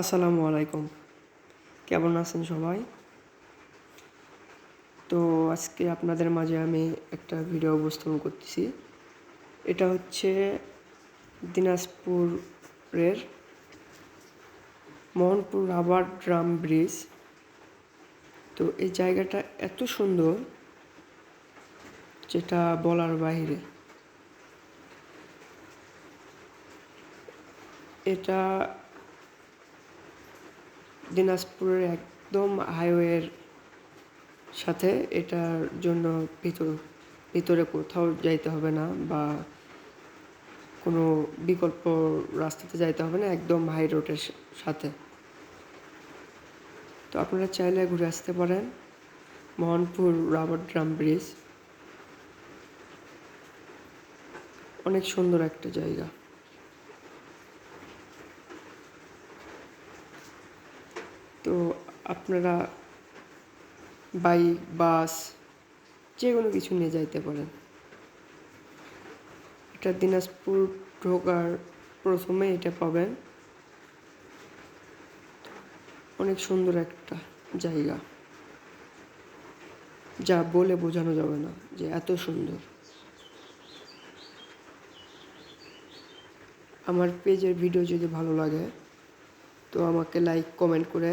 আসসালামু আলাইকুম। কেমন আছেন সবাই? তো আজকে আপনাদের মাঝে আমি একটা ভিডিও উপস্থাপন করতেছি। এটা হচ্ছে দিনাজপুরের মোহনপুর রাবার ড্রাম ব্রিজ। তো এই জায়গাটা এত সুন্দর, যেটা বলার বাইরে এটা দিনাজপুরের একদম হাইওয়ের সাথে এটার জন্য ভিতর, ভিতরে কোথাও যাইতে হবে না বা কোনো বিকল্প রাস্তাতে যাইতে হবে না, একদম হাই রোডের সাথে। তো আপনারা চাইলে ঘুরে আসতে পারেন মোহনপুর রাবার ড্রাম ব্রিজ। অনেক সুন্দর একটা জায়গা। তো আপনারা বাইক বাস যে কোনো কিছু নিয়ে যাইতে পারেন। এটা দিনাজপুর ঢোকার প্রথমে এটা পাবেন। অনেক সুন্দর একটা জায়গা। যা বলে বোঝানো যাবে না যে এত সুন্দর। আমার পেজের ভিডিও যদি ভালো লাগে, তো আমাকে লাইক কমেন্ট করে